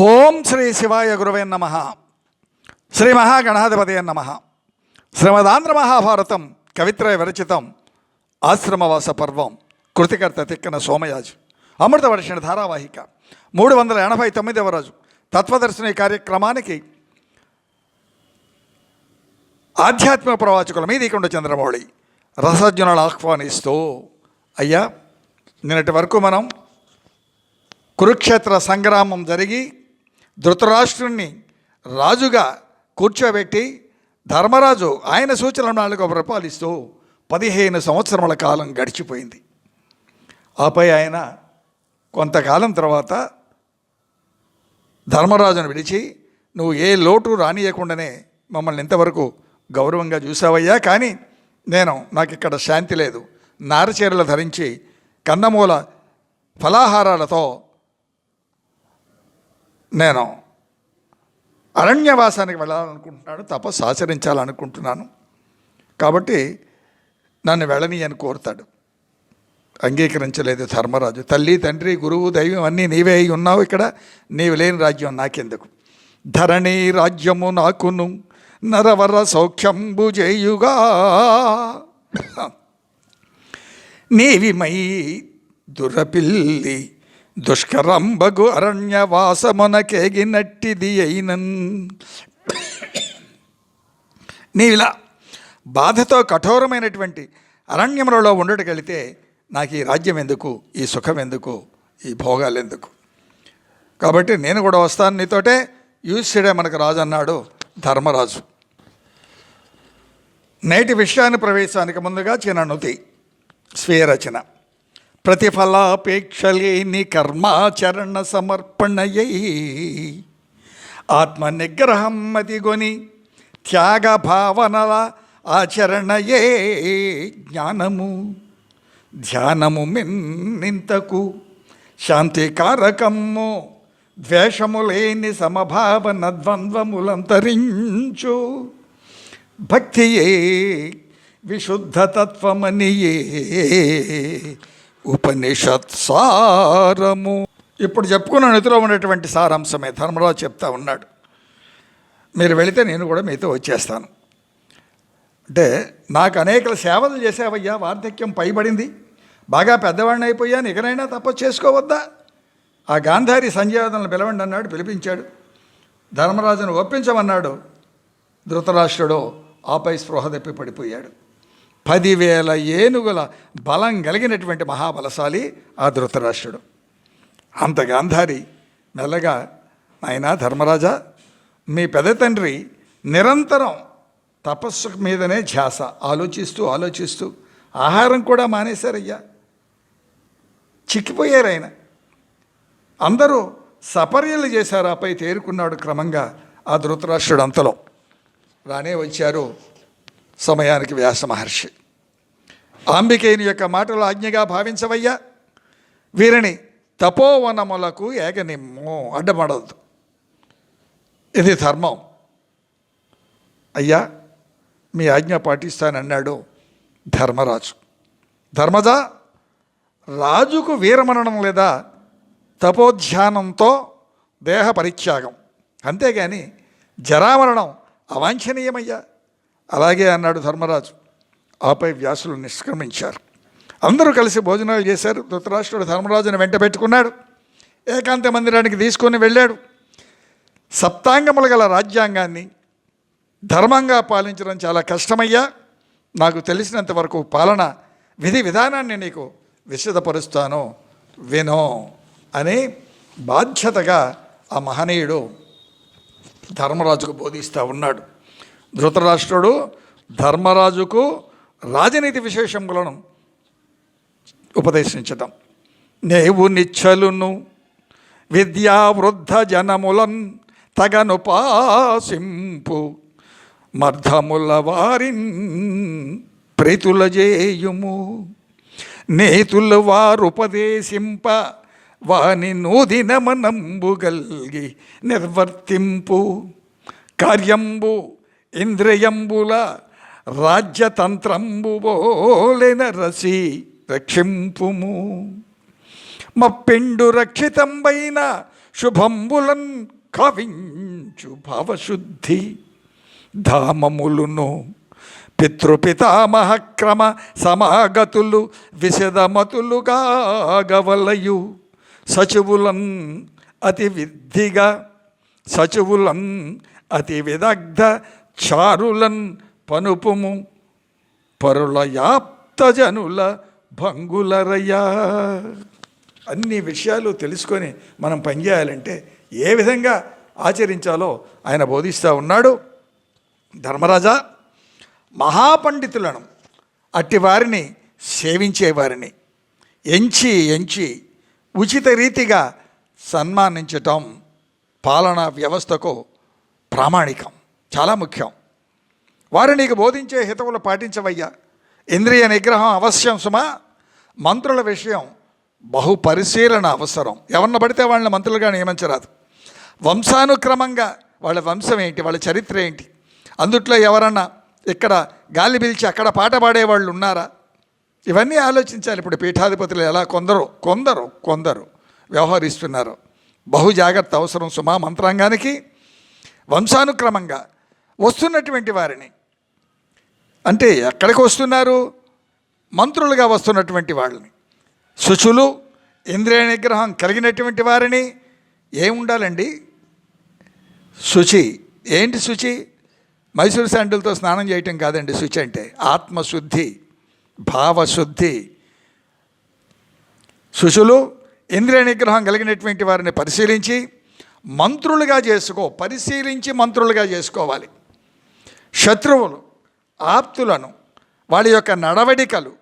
ఓం శ్రీ శివాయ గురువే నమ. శ్రీ మహాగణాధిపతయ నమ. శ్రీమదాంధ్ర మహాభారతం కవిత్రయ విరచితం ఆశ్రమవాస పర్వం కృతికర్త తిక్కన సోమయాజు. అమృత వర్షణ ధారావాహిక. మూడు వందల ఎనభై తొమ్మిదవ రోజు. తత్వదర్శిని కార్యక్రమానికి ఆధ్యాత్మిక ప్రవాచకుల మీదికొండ చంద్రమౌళి. రసజ్ఞులను ఆహ్వానిస్తూ. అయ్యా నిన్నటి వరకు మనం కురుక్షేత్ర సంగ్రామం జరిగి ధృతరాష్ట్రుణ్ణి రాజుగా కూర్చోబెట్టి ధర్మరాజు ఆయన సూచనల నాలుగు పరిపాలిస్తూ పదిహేను సంవత్సరముల కాలం గడిచిపోయింది. ఆపై ఆయన కొంతకాలం తర్వాత ధర్మరాజును విడిచి నువ్వు ఏ లోటు రానియకుండానే మమ్మల్ని ఇంతవరకు గౌరవంగా చూసావయ్యా కానీ నేను నాకు ఇక్కడ శాంతి లేదు. నారచీరలు ధరించి కన్నమూల ఫలాహారాలతో నేను అరణ్యవాసానికి వెళ్ళాలనుకుంటున్నాను తపస్సు ఆచరించాలనుకుంటున్నాను. కాబట్టి నన్ను వెళ్ళని అని కోరుతాడు. అంగీకరించలేదు ధర్మరాజు. తల్లి తండ్రి గురువు దైవం అన్నీ నీవే అయి ఉన్నావు ఇక్కడ. నీవు లేని రాజ్యం నాకెందుకు? ధరణి రాజ్యము నాకును నరవర సౌఖ్యంబు చేయుగా. నీవిమై దురపిల్లి దుష్కరంబగు అరణ్యవాసమునకేగినట్టిది అయినన్ నీవిలా బాధతో కఠోరమైనటువంటి అరణ్యములలో ఉండటకెళితే నాకు ఈ రాజ్యం ఎందుకు ఈ సుఖం ఎందుకు ఈ భోగాలు ఎందుకు కాబట్టి నేను కూడా వస్తాను నీతోటే యూసిడే మనకు రాజు అన్నాడు ధర్మరాజు. నేటి విషయాన్ని ప్రవేశానికి ముందుగా చిన్న నుతి స్వీయ రచన ప్రతిఫలాపేక్ష లేని కర్మాచరణ సమర్పణయై ఆత్మ నిగ్రహం మతిగొని త్యాగ భావనల ఆచరణయే జ్ఞానము. ధ్యానము మిన్నింతకు శాంతికారకము ద్వేషము లేని సమభావన ద్వంద్వములంతరించు. భక్తియే విశుద్ధతత్వమనియే ఉపనిషత్ సారము. ఇప్పుడు చెప్పుకున్న నిధిలో ఉన్నటువంటి సారాంశమే. ధర్మరాజు చెప్తా ఉన్నాడు. మీరు వెళితే నేను కూడా మీతో వచ్చేస్తాను. అంటే నాకు అనేక సేవలు చేసావయ్యా వార్ధక్యం పైబడింది. బాగా పెద్దవాడిని అయిపోయాను ఇకనైనా తప్ప చేసుకోవద్దా? ఆ గాంధారి సంజయాదనలు పిలవండి అన్నాడు పిలిపించాడు. ధర్మరాజును ఒప్పించమన్నాడు. ధృతరాష్ట్రుడు ఆపై స్పృహ తప్పి పడిపోయాడు. పదివేల ఏనుగుల బలం కలిగినటువంటి మహాబలశాలి ఆ ధృతరాష్ట్రుడు. అంత గాంధారి మెల్లగా ఆయన ధర్మరాజా మీ పెద్ద తండ్రి నిరంతరం తపస్సు మీదనే ధ్యాస. ఆలోచిస్తూ ఆలోచిస్తూ ఆహారం కూడా మానేశారయ్యా. చిక్కిపోయారు ఆయన. అందరూ సపర్యలు చేశారు ఆపై తేరుకున్నాడు క్రమంగా ఆ ధృతరాష్ట్రుడు అంతలో. రానే వచ్చారు సమయానికి వ్యాస మహర్షి. ఆంబికేయుని యొక్క మాటలు ఆజ్ఞగా భావించవయ్యా. వీరిని తపోవనములకు ఏగనిమ్ము అడ్డమడద్దు ఇది ధర్మం. అయ్యా మీ ఆజ్ఞ పాటిస్తానన్నాడు ధర్మరాజు. ధర్మజ రాజుకు వీరమరణం లేదా తపోధ్యానంతో దేహ పరిత్యాగం అంతేగాని జరామరణం అవాంఛనీయమయ్యా. అలాగే అన్నాడు ధర్మరాజు. ఆపై వ్యాసులు నిష్క్రమించారు. అందరూ కలిసి భోజనాలు చేశారు. ధృతరాష్ట్రుడు ధర్మరాజును వెంట పెట్టుకున్నాడు. ఏకాంత మందిరానికి తీసుకొని వెళ్ళాడు. సప్తాంగములు గల రాజ్యాంగాన్ని ధర్మంగా పాలించడం చాలా కష్టమయ్యా. నాకు తెలిసినంత వరకు పాలన విధి విధానాన్ని నీకు విశదపరుస్తాను. వినో అని బాధ్యతగా ఆ మహనీయుడు ధర్మరాజుకు బోధిస్తూ ఉన్నాడు. ధృతరాష్ట్రుడు ధర్మరాజుకు రాజనీతి విశేషములను ఉపదేశించటం. నేవు నిచ్చలును విద్యావృద్ధ జనములన్ తగనుపాసింపు మర్ధముల వారిన్ ప్రీతుల చేయుము నేతులు వారుపదేశింప వాని నూదిన మనంబు గల్గి నిర్వర్తింపు. కార్యంబు ఇంద్రియంబుల రాజ్యతంత్రంబు బోలెన రసి రక్షింపుము. మప్పిండు రక్షితంబైన శుభంబులన్ కవించు భావశుద్ధి. ధామములును పితృపితామహక్రమ సమాగతులు విశదమతులుగా గవలయు సచివులన్ అతి విద్ధిగా సచివులన్ అతి విదగ్ధ చారులన్ పనుపుము పరుల యాప్తజనుల భంగులరయ్యా. అన్ని విషయాలు తెలుసుకొని మనం పనిచేయాలంటే ఏ విధంగా ఆచరించాలో ఆయన బోధిస్తూ ఉన్నాడు. ధర్మరాజా మహాపండితులను అట్టి వారిని సేవించేవారిని ఎంచి ఎంచి ఉచిత రీతిగా సన్మానించటం పాలనా వ్యవస్థకు ప్రామాణికం. చాలా ముఖ్యం. వారు నీకు బోధించే హితవులు పాటించవయ్యా. ఇంద్రియ నిగ్రహం అవశ్యం సుమా. మంత్రుల విషయం బహు పరిశీలన అవసరం. ఎవరిని పడితే వాళ్ళని మంత్రులుగా నియమించరాదు. వంశానుక్రమంగా వాళ్ళ వంశం ఏంటి? వాళ్ళ చరిత్ర ఏంటి? అందుట్లో ఎవరన్నా ఇక్కడ గాలి పిలిచి అక్కడ పాట పాడేవాళ్ళు ఉన్నారా? ఇవన్నీ ఆలోచించాలి. ఇప్పుడు పీఠాధిపతులు ఎలా కొందరు? కొందరు కొందరు వ్యవహరిస్తున్నారు. బహు జాగ్రత్త అవసరం సుమా మంత్రాంగానికి. వంశానుక్రమంగా వస్తున్నటువంటి వారిని. అంటే ఎక్కడికి వస్తున్నారు? మంత్రులుగా వస్తున్నటువంటి వాళ్ళని. శుచులు ఇంద్రియ నిగ్రహం కలిగినటువంటి వారిని ఏముండాలండి శుచి. ఏంటి శుచి? మైసూర్ శాండిల్తో స్నానం చేయటం కాదండి శుచి అంటే ఆత్మశుద్ధి భావశుద్ధి. శుచులు ఇంద్రియ నిగ్రహం కలిగినటువంటి వారిని పరిశీలించి మంత్రులుగా చేసుకో పరిశీలించి మంత్రులుగా చేసుకోవాలి. శత్రువులు ఆప్తులను వాళ్ళ యొక్క నడవడికలు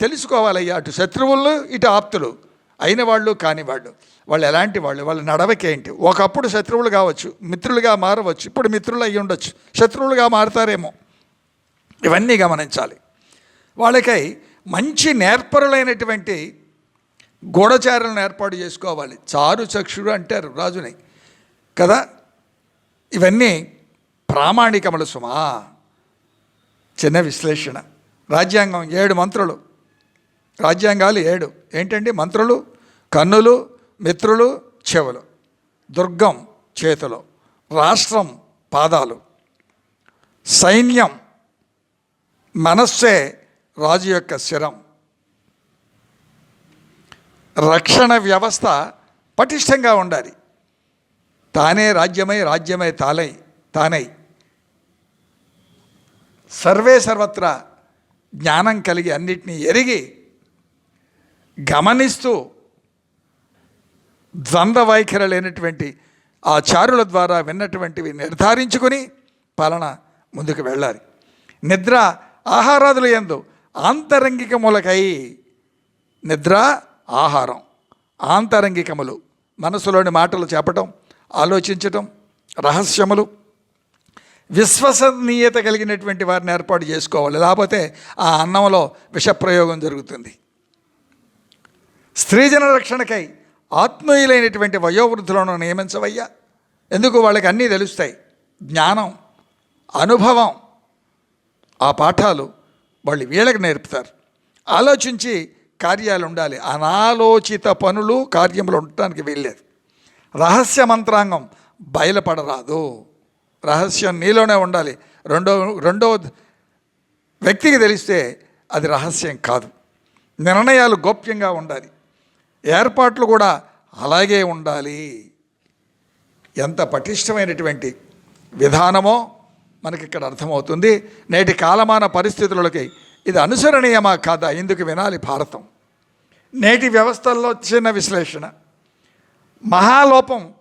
తెలుసుకోవాలయ్యా. అటు శత్రువులు ఇటు ఆప్తులు. అయిన వాళ్ళు కాని వాళ్ళు. వాళ్ళు ఎలాంటి వాళ్ళు? వాళ్ళ నడవకేంటి ఏంటి? ఒకప్పుడు శత్రువులు కావచ్చు మిత్రులుగా మారవచ్చు. ఇప్పుడు మిత్రులు అయ్యి ఉండొచ్చు. శత్రువులుగా మారుతారేమో? ఇవన్నీ గమనించాలి. వాళ్ళకై మంచి నేర్పరులైనటువంటి గూఢచారులను ఏర్పాటు చేసుకోవాలి. చారు చక్షుడు అంటారు రాజుని. కదా? ఇవన్నీ ప్రామాణికములు సుమా. చిన్న విశ్లేషణ. రాజ్యాంగం ఏడు మంత్రులు. రాజ్యాంగాలు ఏడు. ఏంటండి మంత్రులు? కన్నులు మిత్రులు చెవులు. దుర్గం చేతులు. రాష్ట్రం పాదాలు. సైన్యం మనస్సే రాజు యొక్క శిరం. రక్షణ వ్యవస్థ పటిష్టంగా ఉండాలి. తానే రాజ్యమై రాజ్యమై తాలై తానై. సర్వే సర్వత్రా జ్ఞానం కలిగి అన్నిటినీ ఎరిగి గమనిస్తూ ద్వంద్వ వైఖరి లేనటువంటి ఆ చారుల ద్వారా విన్నటువంటివి నిర్ధారించుకుని పాలన ముందుకు వెళ్ళాలి. నిద్ర ఆహారాదులు ఎందు ఆంతరంగికములకై నిద్ర ఆహారం ఆంతరంగికములు. మనసులోని మాటలు చెప్పటం ఆలోచించటం రహస్యములు. విశ్వసనీయత కలిగినటువంటి వారిని ఏర్పాటు చేసుకోవాలి. లేకపోతే ఆ అన్నంలో విషప్రయోగం జరుగుతుంది. స్త్రీజన రక్షణకై ఆత్మీయులైనటువంటి వయోవృద్ధులను నియమించవయ్యా. ఎందుకు? వాళ్ళకి అన్నీ తెలుస్తాయి. జ్ఞానం అనుభవం ఆ పాఠాలు వాళ్ళు వీళ్ళకి నేర్పుతారు. ఆలోచించి కార్యాలు ఉండాలి. అనాలోచిత పనులు కార్యములు ఉండటానికి వీల్లేదు. రహస్య మంత్రాంగం బయలుపడరాదు. రహస్యం నీలోనే ఉండాలి. రెండో రెండో వ్యక్తికి తెలిస్తే అది రహస్యం కాదు. నిర్ణయాలు గోప్యంగా ఉండాలి. ఏర్పాట్లు కూడా అలాగే ఉండాలి. ఎంత పటిష్టమైనటువంటి విధానమో మనకి ఇక్కడ అర్థమవుతుంది. నేటి కాలమాన పరిస్థితులకి ఇది అనుసరణీయమా కాదా? ఇందుకు వినాలి భారతం. నేటి వ్యవస్థల్లో చిన్న విశ్లేషణ. మహాలోపం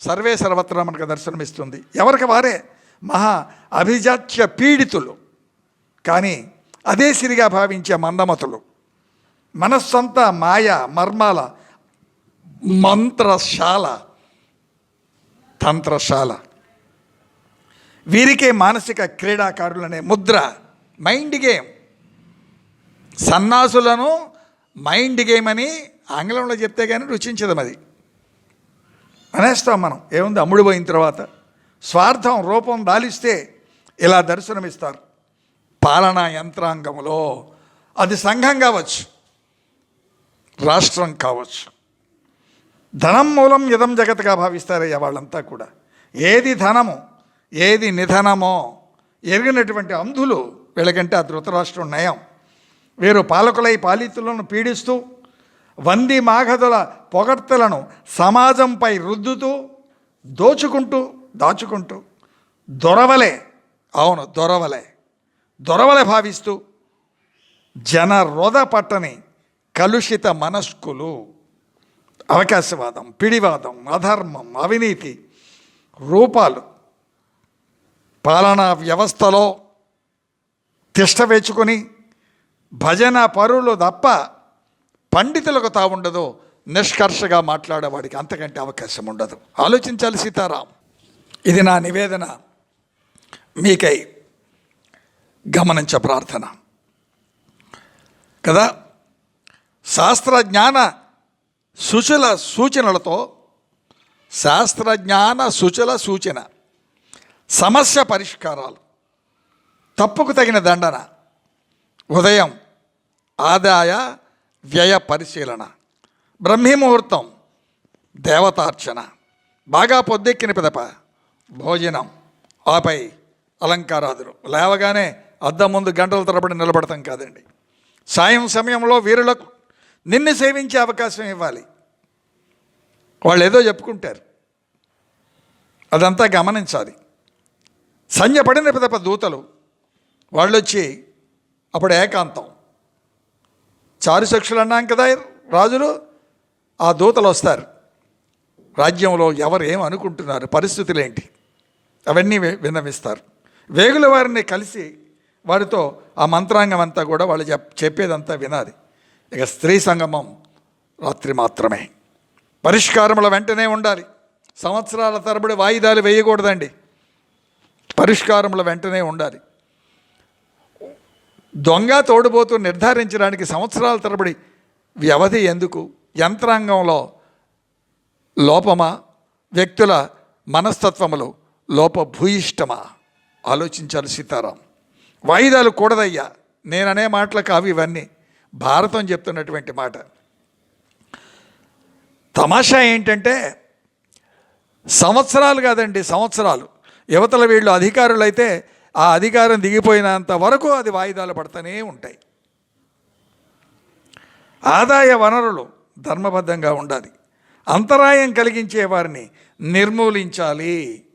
సర్వే సర్వత్రా మనకు దర్శనమిస్తుంది. ఎవరికి వారే? మహా అభిజాత్య పీడితులు. కానీ అదే సిరిగా భావించే మందమతులు. మనస్సంతా మాయ మర్మాల మంత్రశాల తంత్రశాల. వీరికే మానసిక క్రీడాకారులనే ముద్ర మైండ్ గేమ్. సన్నాసులను మైండ్ గేమ్ అని ఆంగ్లంలో చెప్తే కానీ రుచించదు అది అనేస్తాం మనం. ఏముంది? అమ్ముడు పోయిన తర్వాత స్వార్థం రూపం దాలిస్తే ఇలా దర్శనమిస్తారు. పాలనా యంత్రాంగంలో అది సంఘం కావచ్చు రాష్ట్రం కావచ్చు. ధనం మూలం ఇదం జగత్గా భావిస్తారయ్యా వాళ్ళంతా కూడా. ఏది ధనము ఏది నిధనమో ఎరిగినటువంటి అంధులు వీళ్ళకంటే ఆ ధృతరాష్ట్రం నయం. వీరు పాలకులై పాలితులను పీడిస్తూ వంది మాగధుల పొగడ్తలను సమాజంపై రుద్దుతూ దోచుకుంటూ దాచుకుంటూ దొరవలే. అవును దొరవలే. దొరవలే భావిస్తూ జన రొద పట్టని కలుషిత మనస్కులు. అవకాశవాదం పిడివాదం అధర్మం అవినీతి రూపాలు పాలనా వ్యవస్థలో తిష్ట వేచుకొని భజన పరులు తప్ప పండితులకు తావుండదు నిష్కర్షగా మాట్లాడేవాడికి అంతకంటే అవకాశం ఉండదు. ఆలోచించాలి సీతారాం. ఇది నా నివేదన. మీకై గమనించ ప్రార్థన. కదా? శాస్త్రజ్ఞాన సుచల సూచనలతో శాస్త్రజ్ఞాన సుచల సూచన సమస్య పరిష్కారాలు తప్పుకు తగిన దండన ఉదయం ఆదాయ వ్యయ పరిశీలన బ్రహ్మీ ముహూర్తం దేవతార్చన బాగా పొద్దెక్కిన పిదప భోజనం ఆపై అలంకారాదులు. లేవగానే అద్దం ముందు గంటల తరబడి నిలబడతాం కాదండి. సాయం సమయంలో వీరులకు నిన్ను సేవించే అవకాశం ఇవ్వాలి. వాళ్ళు ఏదో చెప్పుకుంటారు. అదంతా గమనించాలి. సంజపడిన పడిన పిదప దూతలు వాళ్ళు వచ్చి అప్పుడు ఏకాంతం. చారుశక్షులు అన్నాం కదా రాజులు ఆ దూతలు వస్తారు. రాజ్యంలో ఎవరు ఏం అనుకుంటున్నారు పరిస్థితులు ఏంటి? అవన్నీ విన్నవిస్తారు. వేగుల వారిని కలిసి వారితో ఆ మంత్రాంగం అంతా కూడా వాళ్ళు చెప్ చెప్పేదంతా వినాలి. ఇక స్త్రీ సంగమం రాత్రి మాత్రమే. పరిష్కారముల వెంటనే ఉండాలి. సంవత్సరాల తరబడి వాయిదాలు వేయకూడదండి. పరిష్కారముల వెంటనే ఉండాలి. దొంగ తోడుబోతూ నిర్ధారించడానికి సంవత్సరాల తరబడి వ్యవధి ఎందుకు? యంత్రాంగంలో లోపమా? వ్యక్తుల మనస్తత్వములు లోపభూయిష్టమా? ఆలోచించాలి సీతారాం. వాయిదాలు కూడదయ్యా. నేననే మాటలు కావు ఇవన్నీ. భారతం చెప్తున్నటువంటి మాట. తమాషా ఏంటంటే సంవత్సరాలు కాదండి సంవత్సరాలు. యువతల వీళ్ళు అధికారులైతే ఆ అధికారం దిగిపోయినంత వరకు అది వాయిదాలు పడుతూనే ఉంటాయి. ఆదాయ వనరులు ధర్మబద్ధంగా ఉండాలి. అంతరాయం కలిగించే వారిని నిర్మూలించాలి.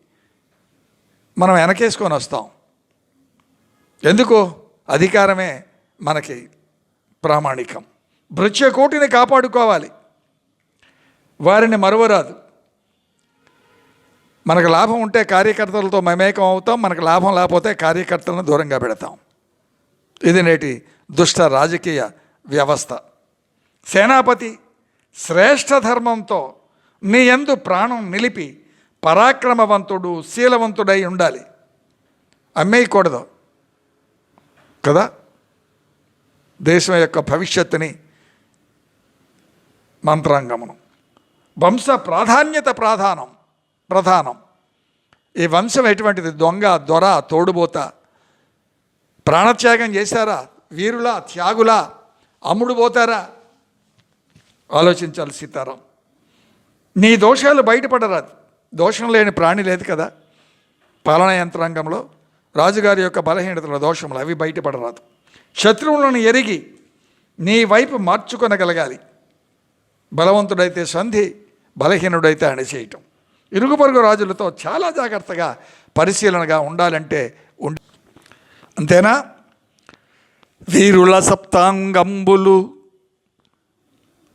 మనం వెనకేసుకొని వస్తాం. ఎందుకు? అధికారమే మనకి ప్రామాణికం. భృత్యకోటిని కాపాడుకోవాలి. వారిని మరువరాదు. మనకు లాభం ఉంటే కార్యకర్తలతో మమేకం అవుతాం మనకు లాభం లేకపోతే కార్యకర్తలను దూరంగా పెడతాం. ఇది నేటి దుష్ట రాజకీయ వ్యవస్థ. సేనాపతి శ్రేష్ఠ ధర్మంతో నీ ఎందు ప్రాణం నిలిపి పరాక్రమవంతుడు శీలవంతుడై ఉండాలి. అమ్మేయకూడదు. కదా? దేశం యొక్క భవిష్యత్తుని మంత్రాంగమనం. వంశ ప్రాధాన్యత ప్రాధానం. ప్రధానం. ఈ వంశం ఎటువంటిది? దొంగ దొర తోడుబోత. ప్రాణత్యాగం చేశారా? వీరులా త్యాగులా? అమ్ముడు పోతారా? ఆలోచించాలి సీతారాం. నీ దోషాలు బయటపడరాదు దోషం లేని ప్రాణి లేదు కదా. పాలనా యంత్రాంగంలో రాజుగారి యొక్క బలహీనతల దోషములు అవి బయటపడరాదు. శత్రువులను ఎరిగి నీ వైపు మార్చుకొనగలగాలి. బలవంతుడైతే సంధి బలహీనుడైతే అణిచేయటం. ఇరుగు పొరుగు రాజులతో చాలా జాగ్రత్తగా పరిశీలనగా ఉండాలంటే ఉండి అంతేనా? వీరుల సప్తాంగంబులు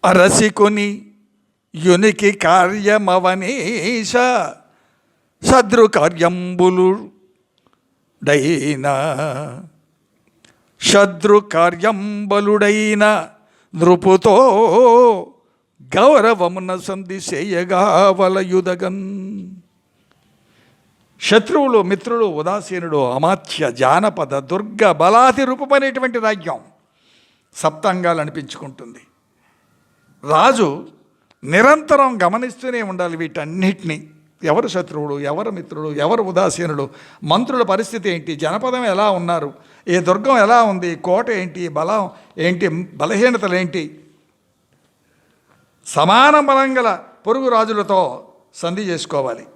అరసికొని యునికి కార్యమవనీష శద్రు కార్యంబులు డైనా. శత్రు కార్యంబలుడైన నృపుతో గౌరవమున సంధి చేయగా వలయుదగన్. శత్రువులు మిత్రులు ఉదాసీనుడు అమాత్య జానపద దుర్గ బలాది రూపమైనటువంటి రాజ్యం సప్తాంగాలు అనిపించుకుంటుంది. రాజు నిరంతరం గమనిస్తూనే ఉండాలి వీటన్నిటినీ. ఎవరు శత్రువుడు ఎవరు మిత్రుడు ఎవరు ఉదాసీనుడు మంత్రుల పరిస్థితి ఏంటి జనపదం ఎలా ఉన్నారు ఈ దుర్గం ఎలా ఉంది కోట ఏంటి బలం ఏంటి బలహీనతలు ఏంటి సమాన బలం గల పొరుగు రాజులతో సంధి చేసుకోవాలి.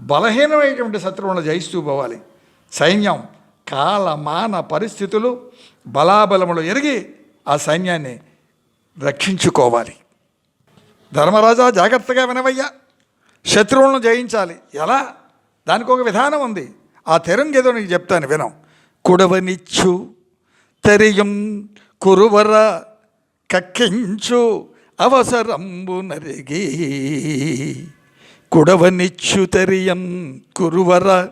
బలహీనమైనటువంటి శత్రువులను జయిస్తూ పోవాలి. సైన్యం కాల మాన పరిస్థితులు బలాబలములు ఎరిగి ఆ సైన్యాన్ని రక్షించుకోవాలి. ధర్మరాజా జాగ్రత్తగా వినవయ్యా. శత్రువులను జయించాలి. ఎలా? దానికి ఒక విధానం ఉంది. ఆ తెరంగేదో నీకు చెప్తాను వినం. కుడవనిచ్చు తెరియం కురువర కక్కించు అవసరంబు నరిగి కుడవనిచ్చుతరియం కురువర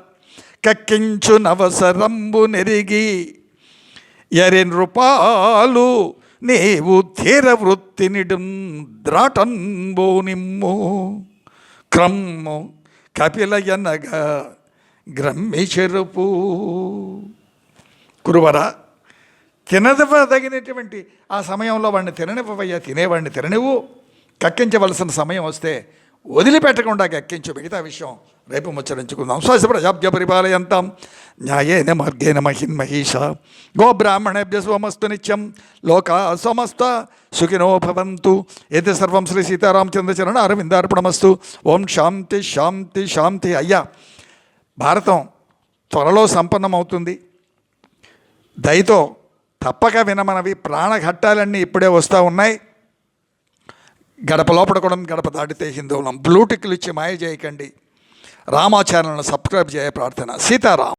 కక్కించు నవసరంబు నెరిగి ఎరి నృపాలు నీవు తీర వృత్తినిడు ద్రాటంబో నిమ్ము క్రమ్ము కపిలయనగా గ్రమ్మి చెరుపు. కురువర తినదగినటువంటి ఆ సమయంలో వాడిని తిననివ్వవయ్యా తినేవాడిని తిననివ్వు. కక్కించవలసిన సమయం వస్తే వదిలిపెట్టకుండా కక్కించు. మిగతా విషయం రేపు ముచ్చరించుకుందాం. శ్వాస ప్రజాభ్య పరిపాలయంతం. న్యాయేన మార్గేణ గో గోబ్రాహ్మణేభ్య సోమస్తు నిత్యం. లోకా సమస్త సుఖినో భవంతు. ఏది సర్వం శ్రీ సీతారామచంద్రచరణ అరవిందార్పణమస్తు. ఓం శాంతి శాంతి శాంతి. అయ్యా భారతం త్వరలో సంపన్నమవుతుంది. దయతో తప్పక వినమనవి. ప్రాణఘట్టాలన్నీ ఇప్పుడే వస్తూ ఉన్నాయి. గడప లోపల కూడా గడప దాటితే హిందువులం బ్లూటిక్లు ఇచ్చి మాయ చేయకండి. రామాచార్యులను సబ్స్క్రైబ్ చేయ ప్రార్థన. సీతారాం.